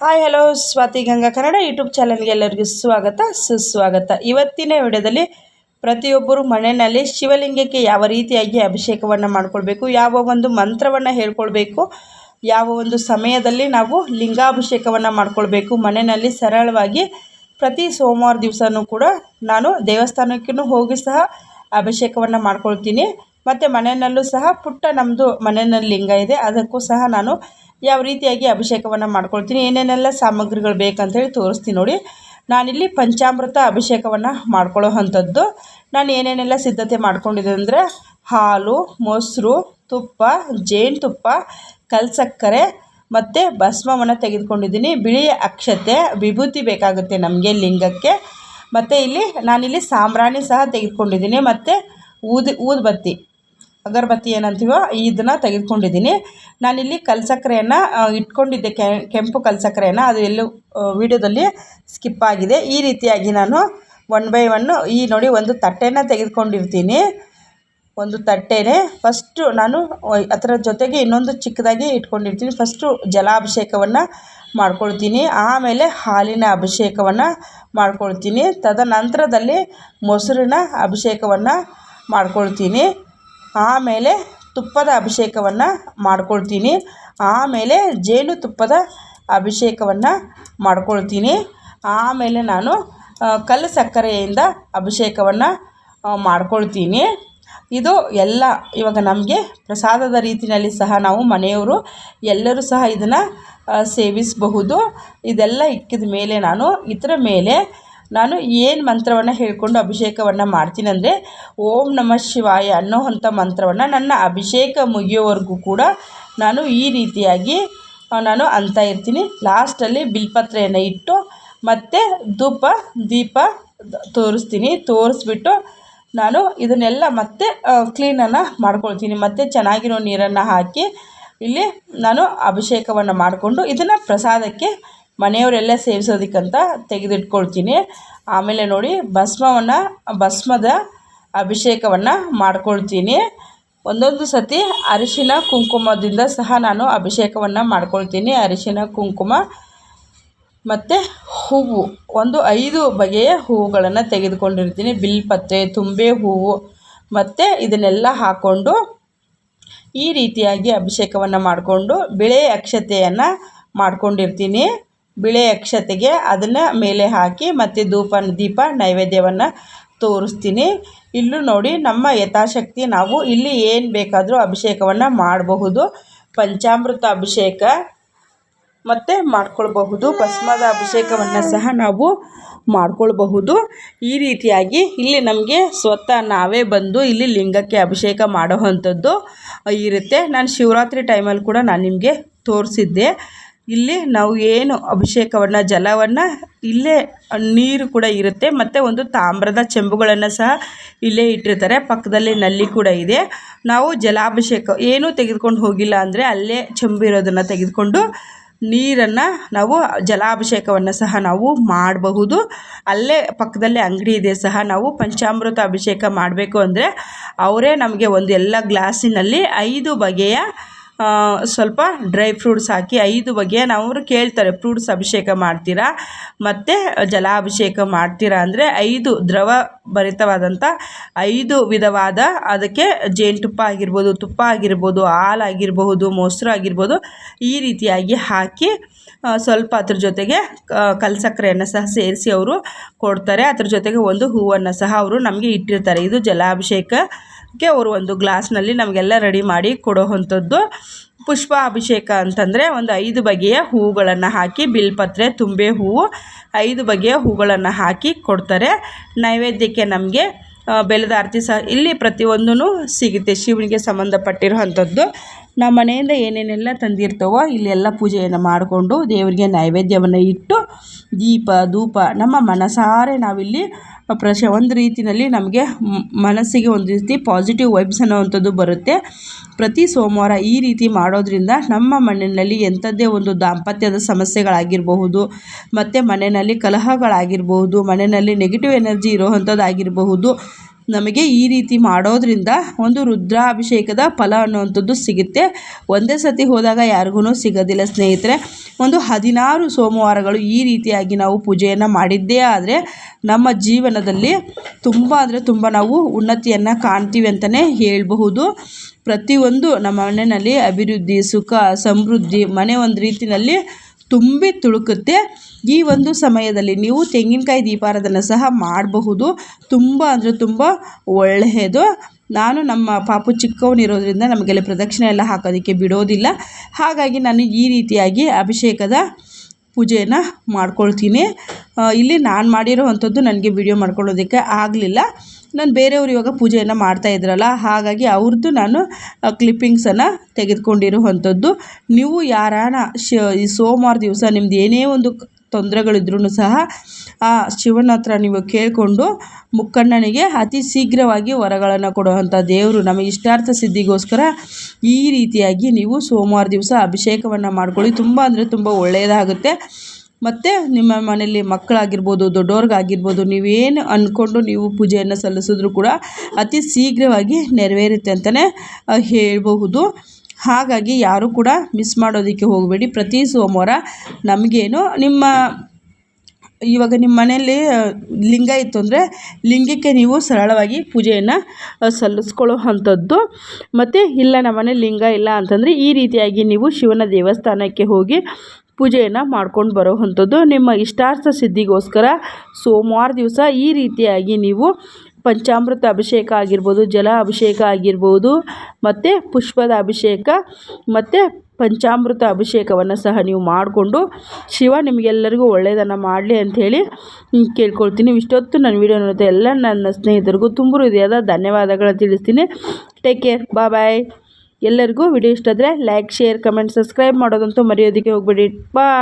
Hi, hello, Swathi Ganga Kannada YouTube ಚಾನಲ್ಗೆ ಎಲ್ಲರಿಗೂ ಸ್ವಾಗತ, ಸುಸ್ವಾಗತ. ಇವತ್ತಿನ ವಿಡಿಯೋದಲ್ಲಿ ಪ್ರತಿಯೊಬ್ಬರು ಮನೆಯಲ್ಲಿ ಶಿವಲಿಂಗಕ್ಕೆ ಯಾವ ರೀತಿಯಾಗಿ ಅಭಿಷೇಕವನ್ನು ಮಾಡಿಕೊಳ್ಬೇಕು, ಯಾವ ಒಂದು ಮಂತ್ರವನ್ನು ಹೇಳ್ಕೊಳ್ಬೇಕು, ಯಾವ ಒಂದು ಸಮಯದಲ್ಲಿ ನಾವು ಲಿಂಗಾಭಿಷೇಕವನ್ನು ಮಾಡಿಕೊಳ್ಬೇಕು, ಮನೆಯಲ್ಲಿ ಸರಳವಾಗಿ ಪ್ರತಿ ಸೋಮವಾರ ದಿವಸನೂ ಕೂಡ ನಾನು ದೇವಸ್ಥಾನಕ್ಕೂ ಹೋಗಿ ಸಹ ಅಭಿಷೇಕವನ್ನು ಮಾಡ್ಕೊಳ್ತೀನಿ. ಮತ್ತು ಮನೆಯಲ್ಲೂ ಸಹ ಪುಟ್ಟ ನಮ್ಮದು ಮನೆಯಲ್ಲಿ ಲಿಂಗ ಇದೆ, ಅದಕ್ಕೂ ಸಹ ನಾನು ಯಾವ ರೀತಿಯಾಗಿ ಅಭಿಷೇಕವನ್ನು ಮಾಡ್ಕೊಳ್ತೀನಿ, ಏನೇನೆಲ್ಲ ಸಾಮಗ್ರಿಗಳು ಬೇಕಂತೇಳಿ ತೋರಿಸ್ತೀನಿ ನೋಡಿ. ನಾನಿಲ್ಲಿ ಪಂಚಾಮೃತ ಅಭಿಷೇಕವನ್ನು ಮಾಡ್ಕೊಳ್ಳೋ ಅಂಥದ್ದು. ನಾನು ಏನೇನೆಲ್ಲ ಸಿದ್ಧತೆ ಮಾಡ್ಕೊಂಡಿದ್ದೆ ಅಂದರೆ ಹಾಲು, ಮೊಸರು, ತುಪ್ಪ ಜೇನುತುಪ್ಪ ಕಲ್ಸಕ್ಕರೆ ಮತ್ತು ಭಸ್ಮವನ್ನು ತೆಗೆದುಕೊಂಡಿದ್ದೀನಿ. ಬಿಳಿ ಅಕ್ಷತೆ, ವಿಭೂತಿ ಬೇಕಾಗುತ್ತೆ ನಮಗೆ ಲಿಂಗಕ್ಕೆ. ಮತ್ತು ಇಲ್ಲಿ ನಾನಿಲ್ಲಿ ಸಾಂಬ್ರಾಣಿ ಸಹ ತೆಗೆದುಕೊಂಡಿದ್ದೀನಿ. ಮತ್ತು ಊದು, ಊದುಬತ್ತಿ. ಅಗರಬತ್ತಿ ಏನಂತೀವೋ ಇದನ್ನು ತೆಗೆದುಕೊಂಡಿದ್ದೀನಿ. ನಾನಿಲ್ಲಿ ಕಲ್ಸಕ್ಕರೆಯನ್ನು ಇಟ್ಕೊಂಡಿದ್ದೆ ಕೆಂಪು ಕಲ್ಸಕ್ಕರೆಯನ್ನು ಅದು ಎಲ್ಲೂ ವೀಡಿಯೋದಲ್ಲಿ ಸ್ಕಿಪ್ ಆಗಿದೆ. ಈ ರೀತಿಯಾಗಿ ನಾನು ಒನ್ ಬೈ ಒನ್ನು ಈ ನೋಡಿ ಒಂದು ತಟ್ಟೆನ ತೆಗೆದುಕೊಂಡಿರ್ತೀನಿ. ಒಂದು ತಟ್ಟೆನೆ. ಫಸ್ಟು ನಾನು ಅದರ ಜೊತೆಗೆ ಇನ್ನೊಂದು ಚಿಕ್ಕದಾಗಿ ಇಟ್ಕೊಂಡಿರ್ತೀನಿ. ಫಸ್ಟು ಜಲಾಭಿಷೇಕವನ್ನು ಮಾಡ್ಕೊಳ್ತೀನಿ. ಆಮೇಲೆ ಹಾಲಿನ ಅಭಿಷೇಕವನ್ನು ಮಾಡ್ಕೊಳ್ತೀನಿ. ತದನಂತರದಲ್ಲಿ ಮೊಸರಿನ ಅಭಿಷೇಕವನ್ನು ಮಾಡ್ಕೊಳ್ತೀನಿ. ಆಮೇಲೆ ತುಪ್ಪದ ಅಭಿಷೇಕವನ್ನು ಮಾಡ್ಕೊಳ್ತೀನಿ. ಆಮೇಲೆ ಜೇನುತುಪ್ಪದ ಅಭಿಷೇಕವನ್ನು ಮಾಡ್ಕೊಳ್ತೀನಿ. ಆಮೇಲೆ ನಾನು ಕಲ್ಲು ಸಕ್ಕರೆಯಿಂದ ಅಭಿಷೇಕವನ್ನು ಮಾಡ್ಕೊಳ್ತೀನಿ. ಇದು ಎಲ್ಲ ಇವಾಗ ನಮಗೆ ಪ್ರಸಾದದ ರೀತಿಯಲ್ಲಿ ಸಹ ನಾವು ಮನೆಯವರು ಎಲ್ಲರೂ ಸಹ ಇದನ್ನು ಸೇವಿಸಬಹುದು. ಇದೆಲ್ಲ ಇಕ್ಕಿದ ಮೇಲೆ ನಾನು ಇದರ ಮೇಲೆ ನಾನು ಏನು ಮಂತ್ರವನ್ನು ಹೇಳಿಕೊಂಡು ಅಭಿಷೇಕವನ್ನು ಮಾಡ್ತೀನಿ ಅಂದರೆ ಓಂ ನಮಃ ಶಿವಾಯ ಅನ್ನೋ ಅಂಥ ಮಂತ್ರವನ್ನು ನನ್ನ ಅಭಿಷೇಕ ಮುಗಿಯೋವರೆಗೂ ಕೂಡ ನಾನು ಈ ರೀತಿಯಾಗಿ ನಾನು ಅಂತ ಇರ್ತೀನಿ. ಲಾಸ್ಟಲ್ಲಿ ಬಿಲ್ಪತ್ರೆಯನ್ನು ಇಟ್ಟು ಮತ್ತು ಧೂಪ, ದೀಪ ತೋರಿಸ್ತೀನಿ. ತೋರಿಸ್ಬಿಟ್ಟು ನಾನು ಇದನ್ನೆಲ್ಲ ಮತ್ತೆ ಕ್ಲೀನನ್ನು ಮಾಡ್ಕೊಳ್ತೀನಿ. ಮತ್ತು ಚೆನ್ನಾಗಿರೋ ನೀರನ್ನು ಹಾಕಿ ಇಲ್ಲಿ ನಾನು ಅಭಿಷೇಕವನ್ನು ಮಾಡಿಕೊಂಡು ಇದನ್ನು ಪ್ರಸಾದಕ್ಕೆ ಮನೆಯವರೆಲ್ಲ ಸೇವಿಸೋದಕ್ಕಂತ ತೆಗೆದಿಟ್ಕೊಳ್ತೀನಿ. ಆಮೇಲೆ ನೋಡಿ, ಭಸ್ಮವನ್ನು, ಭಸ್ಮದ ಅಭಿಷೇಕವನ್ನು ಮಾಡ್ಕೊಳ್ತೀನಿ. ಒಂದೊಂದು ಸತಿ ಅರಿಶಿನ ಕುಂಕುಮದಿಂದ ಸಹ ನಾನು ಅಭಿಷೇಕವನ್ನು ಮಾಡ್ಕೊಳ್ತೀನಿ. ಅರಿಶಿನ, ಕುಂಕುಮ ಮತ್ತು ಹೂವು. ಒಂದು ಐದು ಬಗೆಯ ಹೂವುಗಳನ್ನು ತೆಗೆದುಕೊಂಡಿರ್ತೀನಿ. ಬಿಲ್ಪತ್ರೆ ತುಂಬೆ ಹೂವು ಮತ್ತು ಇದನ್ನೆಲ್ಲ ಹಾಕ್ಕೊಂಡು ಈ ರೀತಿಯಾಗಿ ಅಭಿಷೇಕವನ್ನು ಮಾಡಿಕೊಂಡು, ಬಿಳೆ ಅಕ್ಷತೆಯನ್ನು ಮಾಡ್ಕೊಂಡಿರ್ತೀನಿ. ಬಿಳೆ ಅಕ್ಷತೆಗೆ ಅದನ್ನು ಮೇಲೆ ಹಾಕಿ ಮತ್ತು ಧೂಪ ದೀಪ ನೈವೇದ್ಯವನ್ನು ತೋರಿಸ್ತೀನಿ. ಇಲ್ಲೂ ನೋಡಿ ನಮ್ಮ ಯಥಾಶಕ್ತಿ ನಾವು ಇಲ್ಲಿ ಏನು ಬೇಕಾದರೂ ಅಭಿಷೇಕವನ್ನು ಮಾಡಬಹುದು. ಪಂಚಾಮೃತ ಅಭಿಷೇಕ ಮತ್ತು ಮಾಡ್ಕೊಳ್ಬಹುದು. ಭಸ್ಮದ ಅಭಿಷೇಕವನ್ನು ಸಹ ನಾವು ಮಾಡ್ಕೊಳ್ಬಹುದು. ಈ ರೀತಿಯಾಗಿ ಇಲ್ಲಿ ನಮಗೆ ಸ್ವತಃ ನಾವೇ ಬಂದು ಇಲ್ಲಿ ಲಿಂಗಕ್ಕೆ ಅಭಿಷೇಕ ಮಾಡೋ ಅಂಥದ್ದು ಇರುತ್ತೆ. ನಾನು ಶಿವರಾತ್ರಿ ಟೈಮಲ್ಲಿ ಕೂಡ ನಾನು ನಿಮಗೆ ತೋರಿಸಿದ್ದೆ. ಇಲ್ಲಿ ನಾವು ಏನು ಅಭಿಷೇಕವನ್ನು, ಜಲವನ್ನು ಇಲ್ಲೇ ನೀರು ಕೂಡ ಇರುತ್ತೆ. ಮತ್ತು ಒಂದು ತಾಮ್ರದ ಚೆಂಬುಗಳನ್ನು ಸಹ ಇಲ್ಲೇ ಇಟ್ಟಿರ್ತಾರೆ. ಪಕ್ಕದಲ್ಲಿ ನಲ್ಲಿ ಕೂಡ ಇದೆ. ನಾವು ಜಲಾಭಿಷೇಕ ಏನೂ ತೆಗೆದುಕೊಂಡು ಹೋಗಿಲ್ಲ ಅಂದರೆ ಅಲ್ಲೇ ಚೆಂಬು ಇರೋದನ್ನು ತೆಗೆದುಕೊಂಡು ನೀರನ್ನು ನಾವು ಜಲಾಭಿಷೇಕವನ್ನು ಸಹ ನಾವು ಮಾಡಬಹುದು. ಅಲ್ಲೇ ಪಕ್ಕದಲ್ಲೇ ಅಂಗಡಿ ಇದೆ ಸಹ ನಾವು ಪಂಚಾಮೃತ ಅಭಿಷೇಕ ಮಾಡಬೇಕು ಅಂದರೆ ಅವರೇ ನಮಗೆ ಒಂದು ಎಲ್ಲ ಗ್ಲಾಸಿನಲ್ಲಿ ಐದು ಬಗೆಯ ಸ್ವಲ್ಪ ಡ್ರೈ ಫ್ರೂಟ್ಸ್ ಹಾಕಿ ಐದು ಬಗೆಯ ನಾವು ಕೇಳ್ತಾರೆ, ಫ್ರೂಟ್ಸ್ ಅಭಿಷೇಕ ಮಾಡ್ತೀರಾ? ಮತ್ತು ಜಲಾಭಿಷೇಕ ಮಾಡ್ತೀರಾ ಅಂದರೆ ಐದು ದ್ರವ ಭರಿತವಾದಂಥ ಐದು ವಿಧವಾದ ಅದಕ್ಕೆ ಜೇನುತುಪ್ಪ ಆಗಿರ್ಬೋದು, ತುಪ್ಪ ಆಗಿರ್ಬೋದು ಆಗಿರಬಹುದು, ಮೊಸರು ಆಗಿರ್ಬೋದು ಈ ರೀತಿಯಾಗಿ ಹಾಕಿ ಸ್ವಲ್ಪ ಅದ್ರ ಜೊತೆಗೆ ಕಲ್ಸಕ್ಕರೆಯನ್ನು ಸಹ ಸೇರಿಸಿ ಅವರು ಕೊಡ್ತಾರೆ. ಅದ್ರ ಜೊತೆಗೆ ಒಂದು ಹೂವನ್ನು ಸಹ ಅವರು ನಮಗೆ ಇಟ್ಟಿರ್ತಾರೆ. ಇದು ಜಲಾಭಿಷೇಕಕ್ಕೆ ಅವರು ಒಂದು ಗ್ಲಾಸ್ನಲ್ಲಿ ನಮಗೆಲ್ಲ ರೆಡಿ ಮಾಡಿ ಕೊಡೋ ಅಂಥದ್ದು ಪುಷ್ಪ ಅಭಿಷೇಕ ಅಂತಂದರೆ ಒಂದು ಐದು ಬಗೆಯ ಹೂಗಳನ್ನು ಹಾಕಿ, ಬಿಲ್ಪತ್ರೆ, ತುಂಬೆ ಹೂವು, ಐದು ಬಗೆಯ ಹೂಗಳನ್ನು ಹಾಕಿ ಕೊಡ್ತಾರೆ. ನೈವೇದ್ಯಕ್ಕೆ ನಮಗೆ ಬೆಲ್ಲದ ಆರತಿ ಸಹ ಇಲ್ಲಿ ಪ್ರತಿಯೊಂದೂ ಸಿಗುತ್ತೆ. ಶಿವನಿಗೆ ಸಂಬಂಧಪಟ್ಟಿರೋ ಅಂಥದ್ದು ನಮ್ಮ ಮನೆಯಿಂದ ಏನೇನೆಲ್ಲ ತಂದಿರ್ತವೋ ಇಲ್ಲೆಲ್ಲ ಪೂಜೆಯನ್ನು ಮಾಡಿಕೊಂಡು ದೇವರಿಗೆ ನೈವೇದ್ಯವನ್ನು ಇಟ್ಟು ದೀಪ, ಧೂಪ, ನಮ್ಮ ಮನಸಾರೆ ನಾವಿಲ್ಲಿ ಪ್ರಶ, ಒಂದು ರೀತಿಯಲ್ಲಿ ನಮಗೆ ಮನಸ್ಸಿಗೆ ಒಂದು ರೀತಿ ಪಾಸಿಟಿವ್ ವೈಬ್ಸ್ ಅನ್ನೋವಂಥದ್ದು ಬರುತ್ತೆ. ಪ್ರತಿ ಸೋಮವಾರ ಈ ರೀತಿ ಮಾಡೋದರಿಂದ ನಮ್ಮ ಮನೆಯಲ್ಲಿ ಎಂಥದ್ದೇ ಒಂದು ದಾಂಪತ್ಯದ ಸಮಸ್ಯೆಗಳಾಗಿರಬಹುದು, ಮತ್ತು ಮನೆಯಲ್ಲಿ ಕಲಹಗಳಾಗಿರಬಹುದು, ಮನೆಯಲ್ಲಿ ನೆಗೆಟಿವ್ ಎನರ್ಜಿ ಇರೋವಂಥದ್ದು ಆಗಿರಬಹುದು ನಮಗೆ ಈ ರೀತಿ ಮಾಡೋದರಿಂದ ಒಂದು ರುದ್ರಾಭಿಷೇಕದ ಫಲ ಅನ್ನುವಂಥದ್ದು ಸಿಗುತ್ತೆ. ಒಂದೇ ಸತಿ ಹೋದಾಗ ಯಾರಿಗೂ ಸಿಗೋದಿಲ್ಲ ಸ್ನೇಹಿತರೆ. ಒಂದು ಹದಿನಾರು ಸೋಮವಾರಗಳು ಈ ರೀತಿಯಾಗಿ ನಾವು ಪೂಜೆಯನ್ನು ಮಾಡಿದ್ದೇ ಆದರೆ ನಮ್ಮ ಜೀವನದಲ್ಲಿ ತುಂಬ ಅಂದರೆ ತುಂಬ ನಾವು ಉನ್ನತಿಯನ್ನು ಕಾಣ್ತೀವಿ ಅಂತಲೇ ಹೇಳಬಹುದು. ಪ್ರತಿಯೊಂದು ನಮ್ಮ ಮನೆಯಲ್ಲಿ ಅಭಿವೃದ್ಧಿ, ಸುಖ, ಸಮೃದ್ಧಿ ಮನೆ ಒಂದು ರೀತಿಯಲ್ಲಿ ತುಂಬಿ ತುಳುಕುತ್ತೆ. ಈ ಒಂದು ಸಮಯದಲ್ಲಿ ನೀವು ತೆಂಗಿನಕಾಯಿ ದೀಪಾರಾಧನೆ ಸಹ ಮಾಡಬಹುದು. ತುಂಬ ಅಂದರೆ ತುಂಬ ಒಳ್ಳೆಯದು. ನಾನು ನಮ್ಮ ಪಾಪು ಚಿಕ್ಕವನಿರೋದ್ರಿಂದ ನಮಗೆಲ್ಲ ಪ್ರದಕ್ಷಿಣೆ ಎಲ್ಲ ಹಾಕೋದಕ್ಕೆ ಬಿಡೋದಿಲ್ಲ. ಹಾಗಾಗಿ ನಾನು ಈ ರೀತಿಯಾಗಿ ಅಭಿಷೇಕದ ಪೂಜೆಯನ್ನು ಮಾಡ್ಕೊಳ್ತೀನಿ. ಇಲ್ಲಿ ನಾನು ಮಾಡಿರೋ ಅಂಥದ್ದು ನನಗೆ ವಿಡಿಯೋ ಮಾಡ್ಕೊಳ್ಳೋದಕ್ಕೆ ಆಗಲಿಲ್ಲ. ನಾನು ಬೇರೆಯವರು ಇವಾಗ ಪೂಜೆಯನ್ನು ಮಾಡ್ತಾ ಇದ್ರಲ್ಲ, ಹಾಗಾಗಿ ಅವ್ರದ್ದು ನಾನು ಕ್ಲಿಪ್ಪಿಂಗ್ಸನ್ನು ತೆಗೆದುಕೊಂಡಿರುವಂಥದ್ದು. ನೀವು ಯಾರಾನ ಶ, ಈ ಸೋಮವಾರ ದಿವಸ ನಿಮ್ದು ಏನೇ ಒಂದು ತೊಂದರೆಗಳಿದ್ರೂ ಸಹ, ಆ, ಶಿವನ ಹತ್ರ ನೀವು ಕೇಳಿಕೊಂಡು ಮುಕ್ಕಣ್ಣನಿಗೆ ಅತಿ ಶೀಘ್ರವಾಗಿ ವರಗಳನ್ನು ಕೊಡುವಂಥ ದೇವರು ನಮಗೆ ಇಷ್ಟಾರ್ಥ ಸಿದ್ಧಿಗೋಸ್ಕರ ಈ ರೀತಿಯಾಗಿ ನೀವು ಸೋಮವಾರ ದಿವಸ ಅಭಿಷೇಕವನ್ನು ಮಾಡ್ಕೊಳ್ಳಿ. ತುಂಬ ಅಂದರೆ ತುಂಬ ಒಳ್ಳೆಯದಾಗುತ್ತೆ ಮತ್ತು ನಿಮ್ಮ ಮನೆಯಲ್ಲಿ ಮಕ್ಕಳಾಗಿರ್ಬೋದು ದೊಡ್ಡವ್ರಿಗಾಗಿರ್ಬೋದು ನೀವೇನು ಅಂದ್ಕೊಂಡು ನೀವು ಪೂಜೆಯನ್ನು ಸಲ್ಲಿಸಿದ್ರು ಕೂಡ ಅತಿ ಶೀಘ್ರವಾಗಿ ನೆರವೇರುತ್ತೆ ಅಂತಲೇ ಹೇಳಬಹುದು. ಹಾಗಾಗಿ ಯಾರೂ ಕೂಡ ಮಿಸ್ ಮಾಡೋದಕ್ಕೆ ಹೋಗಬೇಡಿ. ಪ್ರತಿ ಸೋಮವಾರ ನಮಗೇನು ನಿಮ್ಮ, ಇವಾಗ ನಿಮ್ಮ ಮನೆಯಲ್ಲಿ ಲಿಂಗ ಇತ್ತು ಅಂದರೆ ಲಿಂಗಕ್ಕೆ ನೀವು ಸರಳವಾಗಿ ಪೂಜೆಯನ್ನು ಸಲ್ಲಿಸ್ಕೊಳ್ಳೋ ಅಂಥದ್ದು. ಮತ್ತು ಇಲ್ಲ, ನಮ್ಮ ಮನೇಲಿ ಲಿಂಗ ಇಲ್ಲ ಅಂತಂದರೆ ಈ ರೀತಿಯಾಗಿ ನೀವು ಶಿವನ ದೇವಸ್ಥಾನಕ್ಕೆ ಹೋಗಿ ಪೂಜೆಯನ್ನು ಮಾಡ್ಕೊಂಡು ಬರೋ ಅಂಥದ್ದು ನಿಮ್ಮ ಇಷ್ಟಾರ್ಥ ಸಿದ್ಧಿಗೋಸ್ಕರ ಸೋಮವಾರ ದಿವಸ ಈ ರೀತಿಯಾಗಿ ನೀವು ಪಂಚಾಮೃತ ಅಭಿಷೇಕ ಆಗಿರ್ಬೋದು, ಜಲ ಅಭಿಷೇಕ ಆಗಿರ್ಬೋದು, ಮತ್ತು ಪುಷ್ಪದ ಅಭಿಷೇಕ, ಮತ್ತು ಪಂಚಾಮೃತ ಅಭಿಷೇಕವನ್ನು ಸಹ ನೀವು ಮಾಡಿಕೊಂಡು ಶಿವ ನಿಮಗೆಲ್ಲರಿಗೂ ಒಳ್ಳೆಯದನ್ನು ಮಾಡಲಿ ಅಂಥೇಳಿ ಕೇಳ್ಕೊಳ್ತೀನಿ. ಇಷ್ಟೊತ್ತು ನನ್ನ ವೀಡಿಯೋ ನೋಡುತ್ತೆ ಎಲ್ಲ ನನ್ನ ಸ್ನೇಹಿತರಿಗೂ ತುಂಬ ಹೃದಯದ ಧನ್ಯವಾದಗಳನ್ನ ತಿಳಿಸ್ತೀನಿ. ಟೇಕ್ ಕೇರ್ ಬಾ ಬಾಯ್ ಎಲ್ಲರಿಗೂ ವಿಡಿಯೋ ಇಷ್ಟ ಆದರೆ ಲೈಕ್ ಶೇರ್ ಕಮೆಂಟ್ ಸಬ್ಸ್ಕ್ರೈಬ್ ಮಾಡೋದಂತೂ ಮರೆಯೋದಕ್ಕೆ ಹೋಗ್ಬೇಡಿ. ಬಾಯ್